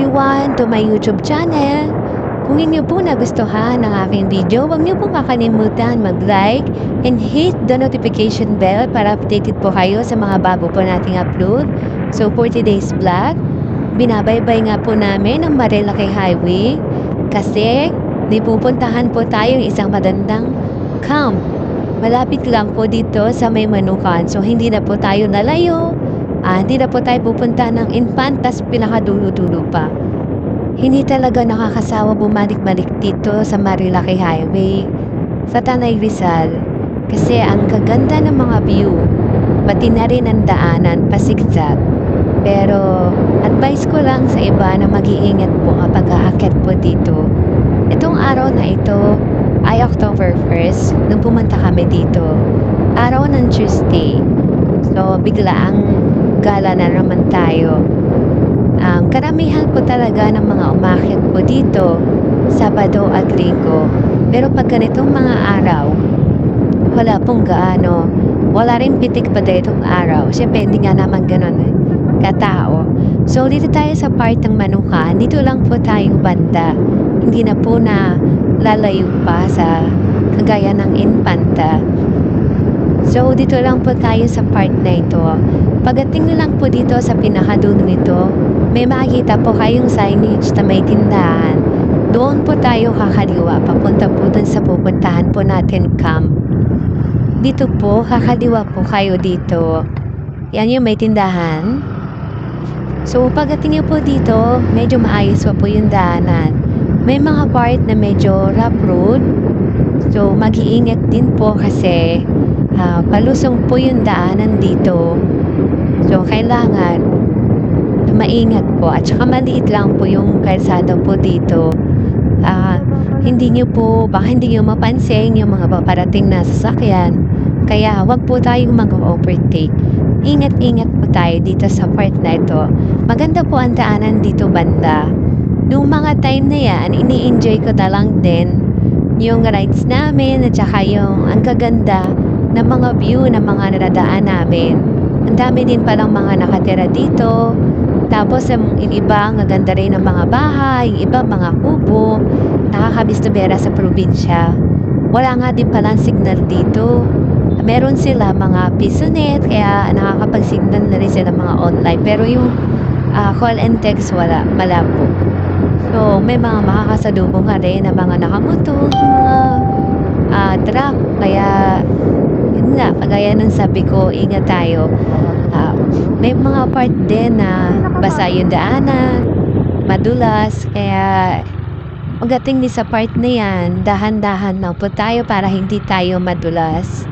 everyone to my YouTube channel. Kung inyo po nagustuhan ang aking video, huwag niyo pong kakalimutan mag-like and hit the notification bell para updated po kayo sa mga bago po nating upload. So for today's vlog, binabaybay nga po namin ang Marilaki Highway kasi nipupuntahan po tayo ng isang magandang camp. Malapit lang po dito sa may manukan. So hindi na po tayo nalayo. Ah, hindi na po tayo pupunta ng Infantas pinakadulo-dulo pa. Hindi talaga nakakasawa bumalik-balik dito sa Marilaki Highway sa Tanay Rizal. Kasi ang kaganda ng mga view pati na rin ang daanan pasigzag pero advice ko lang sa iba na mag-iingat po kapag aakyat po dito. Itong araw na ito ay October 1st nung pumunta kami dito. Araw ng Tuesday. So biglaang gala na naman tayo Um, karamihan po talaga ng mga umakyat po dito, Sabado at Linggo. Pero pag ganitong mga araw, wala pong gaano. Wala rin pitik pa itong araw. Siyempre, hindi nga naman ganun eh, katao. So, dito tayo sa part ng Manukan. Dito lang po tayong banda. Hindi na po na lalayo pa sa kagaya ng Infanta. So, dito lang po tayo sa part na ito. Pagdating nyo lang po dito sa pinakadulo nito, may makikita po kayong signage na may tindahan. Doon po tayo kakaliwa, papunta po dun sa pupuntahan po natin camp. Dito po, kakaliwa po kayo dito. Yan yung may tindahan. So, pagdating nyo po dito, medyo maayos pa po yung daanan. May mga part na medyo rough road. So, mag-iingat din po kasi ah, palusong po yung daanan dito. So, kailangan maingat po. At saka maliit lang po yung kalsada po dito. Ah, hindi nyo po, baka hindi nyo mapansin yung mga paparating na sasakyan. Kaya wag po tayong mag-overtake. Ingat-ingat po tayo dito sa part na ito. Maganda po ang daanan dito banda. Nung mga time na yan, ini-enjoy ko na lang din yung rides namin at saka yung ang kaganda ng mga view ng mga nadadaan namin. Ang dami din palang mga nakatira dito. Tapos yung iba, ang ganda rin ng mga bahay, yung iba mga kubo. Nakakabistobera sa probinsya. Wala nga din palang signal dito. Meron sila mga pisonet, kaya nakakapag-signal na rin sila mga online. Pero yung ah, call and text, wala, po. So, may mga makakasalubong ka rin na mga nakamoto, mga ah, truck. Kaya, yun nga, kagaya ng sabi ko, ingat tayo. Ah, may mga part din na basa yung daanan, madulas, kaya pagdating din sa part na yan, dahan-dahan lang po tayo para hindi tayo madulas.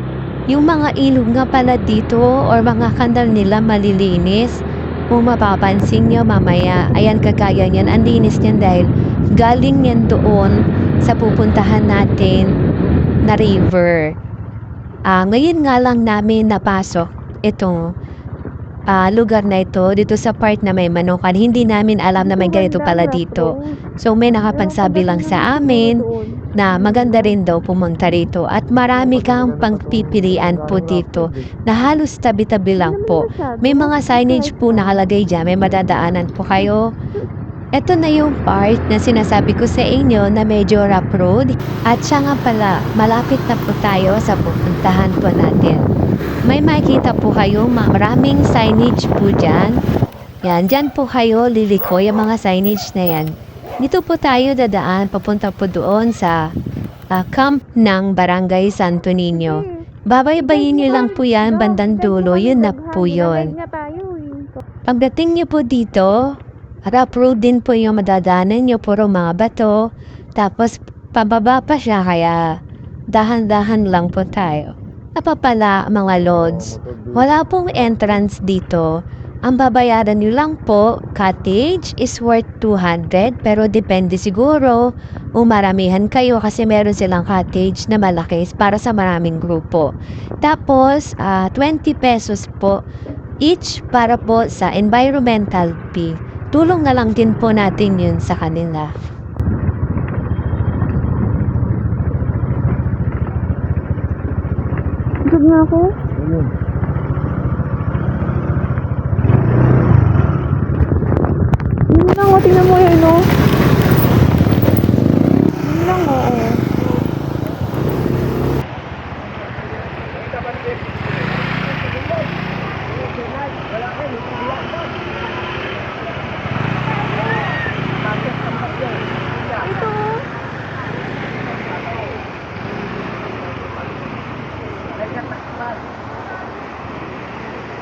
Yung mga ilog nga pala dito or mga kandal nila malilinis, kung mapapansin nyo mamaya, ayan kagaya niyan, ang linis niyan dahil galing yan doon sa pupuntahan natin na river. Ah, ngayon nga lang namin napasok itong ah, lugar na ito dito sa part na may manukan. Hindi namin alam na may ganito pala dito. So may nakapagsabi lang sa amin na maganda rin daw pumunta rito at marami kang pangpipilian po dito na halos tabi-tabi lang po. May mga signage po nakalagay dyan, may madadaanan po kayo. Ito na yung part na sinasabi ko sa inyo na medyo rough road. At siya nga pala, malapit na po tayo sa pupuntahan po natin. May makikita po kayo maraming signage po dyan. Yan, dyan po kayo liliko yung mga signage na yan. Dito po tayo dadaan papunta po doon sa ah, camp ng Barangay Santo Niño. Babaybayin nyo lang po yan, bandang dulo, yun na po yun. Pagdating niyo po dito, rough road din po yung madadaanan niyo, puro mga bato. Tapos, pababa pa siya, kaya dahan-dahan lang po tayo. Napapala mga lords, wala pong entrance dito. Ang babayaran niyo lang po, cottage is worth 200 pero depende siguro kung maramihan kayo kasi meron silang cottage na malaki para sa maraming grupo. Tapos, ah, 20 pesos po each para po sa environmental fee. Tulong na lang din po natin yun sa kanila. Busog na ako. Ayun. Yun. lang, oh, tingnan mo yun, no? Yun lang, oh, oo. Ito, oh.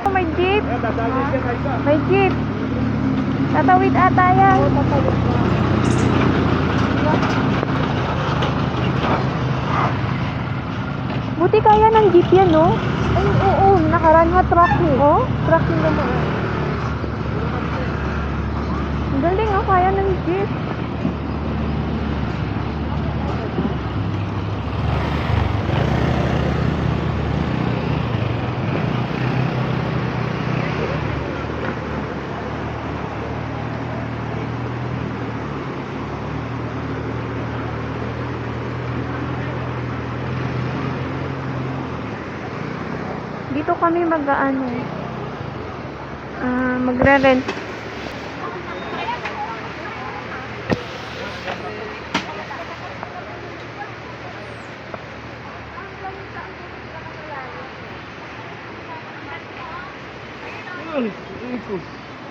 Oh, may jeep. May jeep. Tatawid ata yan. Buti kaya ng jeep yan, no? Ay, oo. Nakaraan nga truck eh. Oh, truck yung naman. Ang galing, oh. Kaya ng jeep. Dito kami mag-ano. Ah, magre-rent.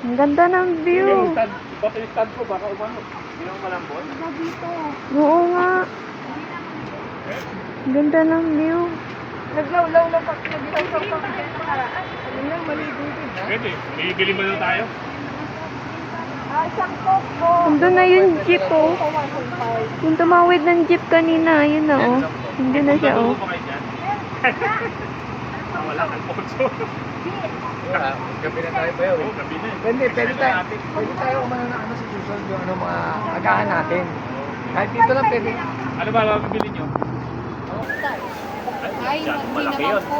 Ang ganda ng view. Ba't yung stand ko? Baka umano. Hindi naman malambot. Oo nga. Ang ganda ng view. Naglaw-law Pwede. May bili mo na tayo. Ah. Nandun na yung jeep, oh. Yung tumawid ng jeep kanina, yun na, oh. Hindi na siya, oh. Wala kang pocho. Gabi na tayo ba yun? Oo, gabi na. Pwede, pwede tayo. Pwede tayo umano na ano sa susunod yung ano mga agahan natin. Kahit dito lang pwede. Ano ba mabibili nyo? Ay, hindi naman po.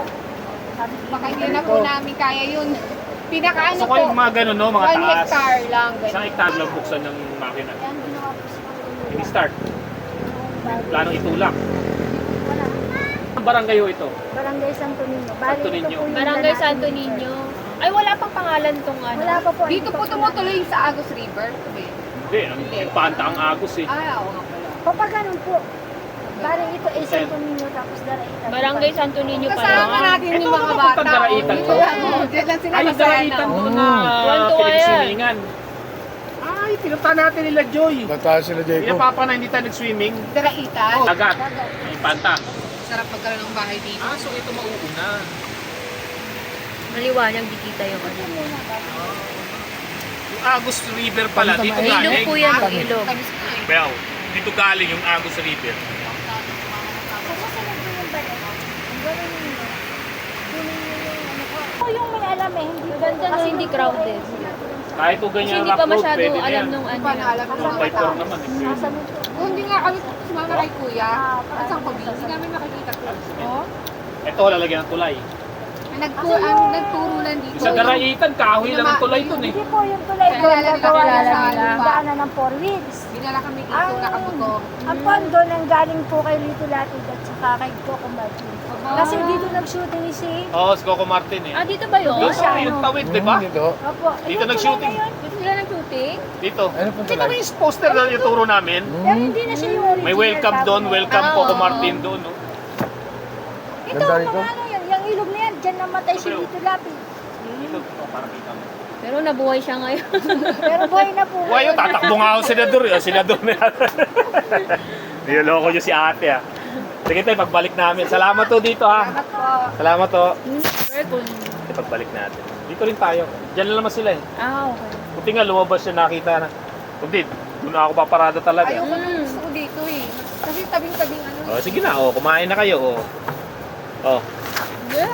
Baka hindi na po namin kaya yun. Pinakaano ko po, yung mga ganun, no? Mga one taas. hectare lang. Isang Ganun. hektar lang buksan ng makina. Hindi start. Planong itulak. Ang barangay ho ito. Barangay Santo Niño. Bali, Santo ito Niño. po yung Barangay lalaki. Santo Niño. Ay, wala pang pangalan tong ano. Wala pa po. Dito hindi po tumutuloy sa Agus River. Hindi, ang ang panta ang agos eh. Ah, oo nga pala. O pag ganun po. Bali, ito ay Santo Niño tapos Daraitan. Barangay Santo Niño pa Kasama natin yung Ito, mga ano bata. papuntang Daraitan to? Oo, Diyan lang sila Ay, daraitan na. doon na pinagsimingan. Ay, pinunta natin nila Joy. Nataas sila Hindi na papa na hindi tayo nag-swimming. Daraitan. May panta. Sarap magkaroon ng bahay dito. Ah, so ito mauuna. Maliwanag, di kita yung ano. Yung Agus River pala, dito Ilog galing. po yan, oh, ilog. Eh. Well, dito galing yung Agus River. Sa susunod po yung balik. Ang gawin ninyo. Kunin niyo yung ano ko. Ako eh. Hindi. Ganda no, hindi crowded. Kahit po Kasi ganyan hindi rock pa road, masyado pwede na alam yan. nung Hindi ano. pa na alam ng Yung mga by four tao. naman. eh. Kung hindi nga kami sumama kay kuya, at sa Kobe, hindi namin makikita ko. Oh? Ito, lalagyan ng tulay. Nagturo, ang nagturo lang dito. Sa Daraitan, kahoy lang ang tulay dun eh. Hindi po yung tulay ko. Kilala nila, Nagawa na sa nila. daanan ng four wheels. Dinala kami dito, Ang- nakabuto. Ang pondo nang galing po kay Lito Latid at saka kay Coco Martin. Kasi dito nag-shooting ni si... Oo, si Coco Martin eh. Ah, dito ba yun? Doon sa yung ano? tawid, di ba? Dito. Opo. Dito Ayun, nag-shooting. tulay na yun. Dito sila nag-shooting? Dito. Ano pong mo tulay? yung poster na yung turo namin? Pero hindi na siya yung original. May welcome doon, tapos- welcome Ah, Coco. Martin doon. No? Ito, Ganda mga rito. ano yan, yung ilog na yan, dyan namatay si Lito Lapid. Dito, para kita mo. Pero nabuhay siya ngayon. Pero buhay na po. Wayo, tatakbo nga ako senador. Yung senador na yan. Niloloko niyo si ate ah. Sige tayo, pagbalik namin. Salamat to dito ha. Salamat po. Salamat to. Sige, pagbalik natin. Dito rin tayo. Diyan lang naman sila eh. Ah, okay. Buti nga lumabas siya nakita na. Kundi, doon na ako paparada talaga. Ayoko nang gusto ko dito eh. Kasi tabing-tabing ano. Oh, sige na, oh, kumain na kayo. Oh. Oh. Yeah.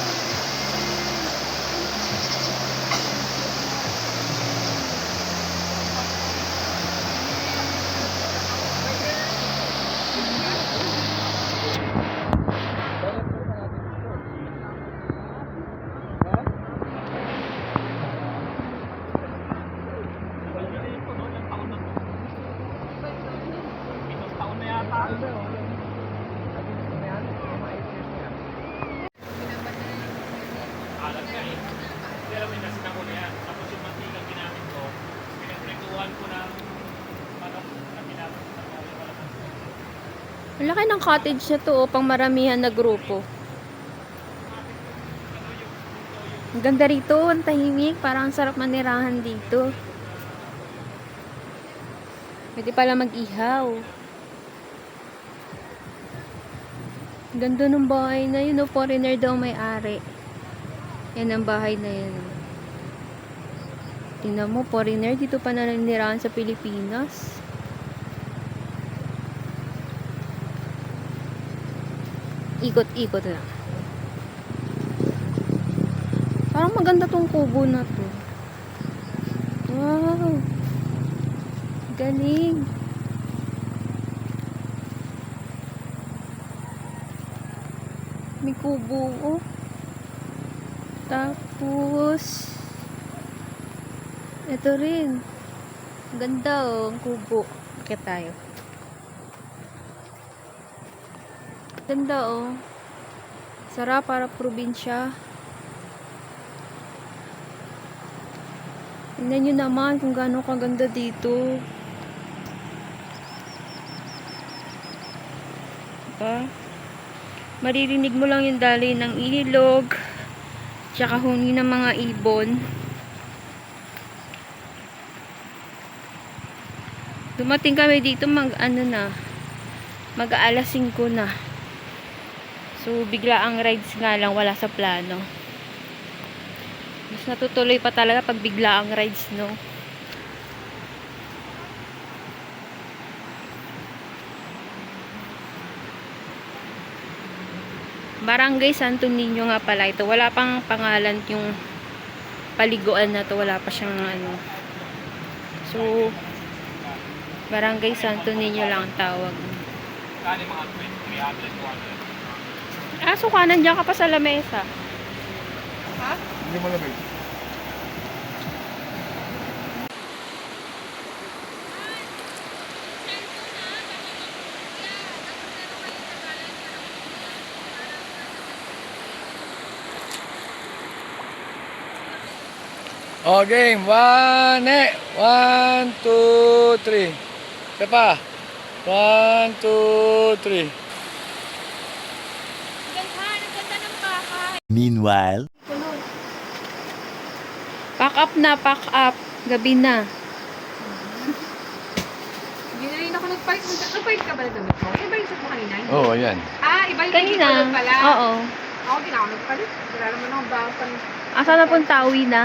Alam ka eh. Pero may nasa ko na yan. Tapos yung mantika ginamit ko, pinagpretuhan ko ng manok na ginamit ko. Ang laki ng cottage na to, oh, pang maramihan na grupo. Ang ganda rito, ang tahimik. Parang ang sarap manirahan dito. Pwede pala mag-ihaw. Ganda ng bahay na yun, oh. foreigner daw may-ari. Yan ang bahay na yun. Tingnan mo, foreigner, dito pa naninirahan sa Pilipinas. Ikot-ikot lang. Parang maganda tong kubo na to. Wow! Galing! May kubo, oh. Tapos, ito rin. Ganda, oh, ang kubo. Akit tayo. Ganda, oh. Sarap para probinsya. Tingnan nyo naman kung gaano kaganda dito. Diba? Maririnig mo lang yung dali ng ilog. Tsaka huni ng mga ibon. Dumating kami dito mag ano na. Mag alas 5 na. So, bigla ang rides nga lang, wala sa plano. Mas natutuloy pa talaga pag bigla ang rides, no? Barangay Santo Niño nga pala ito. Wala pang pangalan yung paliguan na to. Wala pa siyang ano. So, Barangay Santo Niño lang ang tawag. 300, 400. Ah, so ka, nandiyan ka pa sa lamesa. Hindi mo lamig. Oh, game. One, eh. One, two, three. Isa pa. One, two, three. Meanwhile, Pack up na, pack up. Gabi na. Hindi na rin ako nagpalit. Nagpalit ka ba na damit mo? Iba yung mo kanina? Hindi. Oh, ayan. Ah, iba yung Kanina. pala. Oo. Ako din ako nagpalit. Wala naman ako ba pan... Asa na pong tawi na?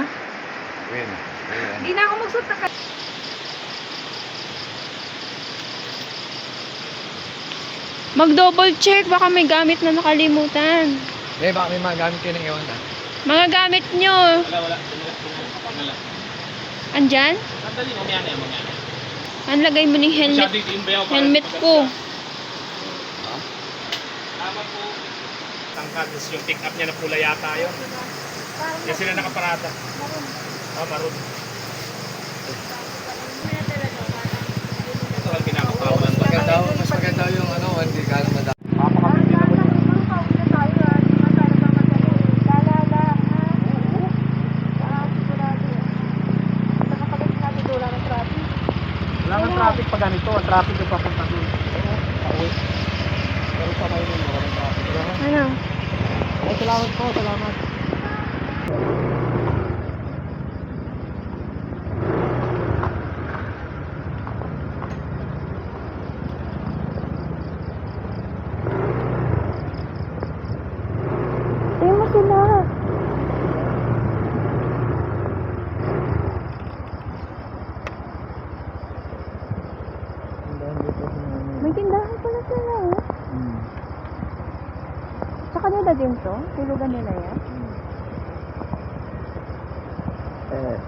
Win. Hindi na ako magsuot na ka- Mag-double check. Baka may gamit na nakalimutan. Eh, baka may mga gamit kayo ng iwan na. Mga gamit nyo. Wala, wala. Andyan? Sandali, mamaya na yan, mamaya na. Ang lagay mo ng helmet. Masyado Helmet ko. Tama po. Tangkad, tapos yung pick up niya na pula yata yun. Yan sila nakaparada. Ah, maroon. Ito Mas ba? maganda, mas maganda yung ano, hindi ka alam madami. Wala nang traffic pa ganito. Ang traffic yung papunta doon. Pauwi. Pero sa nung traffic. Ano? Ay, salamat po, salamat. Tingnan mo sila. May tindahan pala sila eh. Sa kanila din to? Tulugan nila yan? Eh,